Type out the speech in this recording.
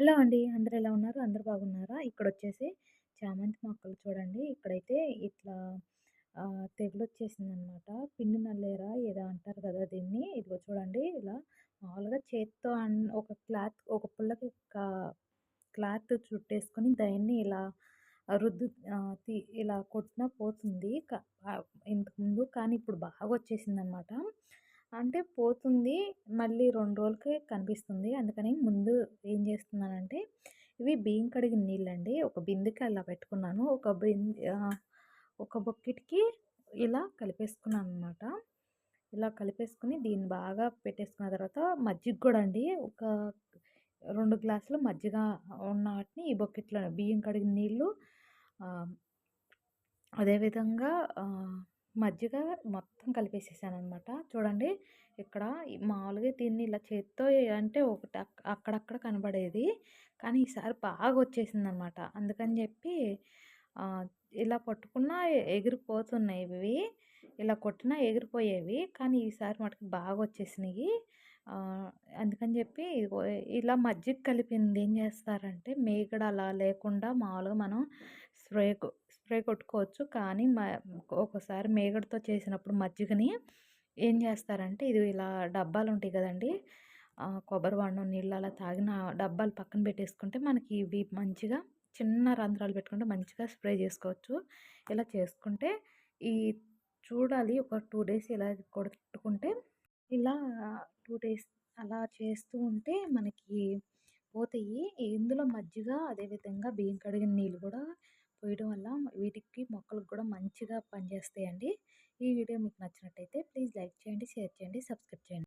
Hello అండి? అందరు ఎలా ఉన్నారు? అందరు బాగున్నారా? ఇక్కడ వచ్చేసి చామంతి మొక్కలు చూడండి. ఇక్కడైతే ఇట్లా తెగులు వచ్చేసిందనమాట పిండి నల్లేరా? ఏదో అంటారు కదా దీన్ని. ఇదిగో చూడండి ఇలా మామూలుగా చేత్తో ఒక క్లాత్ ఒక పుల్లకి క్లాత్ చుట్టేసుకొని దాన్ని ఇలా రుద్దు ఇలా కొట్టినా పోతుంది. ఇంతకుముందు కానీ ఇప్పుడు బాగా వచ్చేసిందనమాట అంటే పోతుంది. మళ్ళీ రెండు రోజులకి కనిపిస్తుంది. అందుకని ముందు ఏం చేస్తున్నానంటే ఇవి బియ్యం కడిగిన నీళ్ళండి. ఒక బిందెకి అలా పెట్టుకున్నాను. ఒక బిందె ఒక బొక్కెట్కి ఇలా కలిపేసుకున్నాను అనమాట ఇలా కలిపేసుకుని దీన్ని బాగా పెట్టేసుకున్న తర్వాత మజ్జిగ కూడా అండి. ఒక రెండు గ్లాసులు మజ్జిగ ఉన్న వాటిని ఈ బొక్కెట్లో బియ్యం కడిగిన నీళ్ళు అదేవిధంగా మజ్జిగ మొత్తం కలిపేసేసాను అనమాట చూడండి ఇక్కడ మామూలుగా దీన్ని ఇలా చేత్తో అంటే ఒకటి అక్కడక్కడ కనబడేది. కానీ ఈసారి బాగా వచ్చేసింది అనమాట అందుకని చెప్పి ఇలా పట్టుకున్నా ఎగిరిపోతున్నాయి ఇవి. ఇలా కొట్టినా ఎగిరిపోయేవి. కానీ ఈసారి మటుకు బాగా వచ్చేసినాయి. అందుకని చెప్పి ఇలా మజ్జిగ కలిపింది ఏం చేస్తారంటే మేగడ అలా లేకుండా మామూలుగా మనం స్ప్రే స్ప్రే కొట్టుకోవచ్చు. కానీ ఒకసారి మేగడతో చేసినప్పుడు మజ్జిగని ఏం చేస్తారంటే ఇది ఇలా డబ్బాలు ఉంటాయి కదండి కొబ్బరి వాడిన నీళ్ళు అలా తాగిన డబ్బాలు పక్కన పెట్టేసుకుంటే మనకి ఇవి మంచిగా చిన్న రంధ్రాలు పెట్టుకుంటే మంచిగా స్ప్రే చేసుకోవచ్చు. ఇలా చేసుకుంటే ఈ చూడాలి ఒక టూ డేస్ ఇలా కొట్టుకుంటే ఇలా టూ డేస్ అలా చేస్తూ ఉంటే మనకి పోతాయి. ఇందులో మజ్జిగ అదేవిధంగా బియ్యం కడిగిన నీళ్ళు కూడా పోయడం వల్ల వీటికి మొక్కలకు కూడా మంచిగా పనిచేస్తాయండి. ఈ వీడియో మీకు నచ్చినట్టయితే ప్లీజ్ లైక్ చేయండి షేర్ చేయండి సబ్స్క్రైబ్ చేయండి.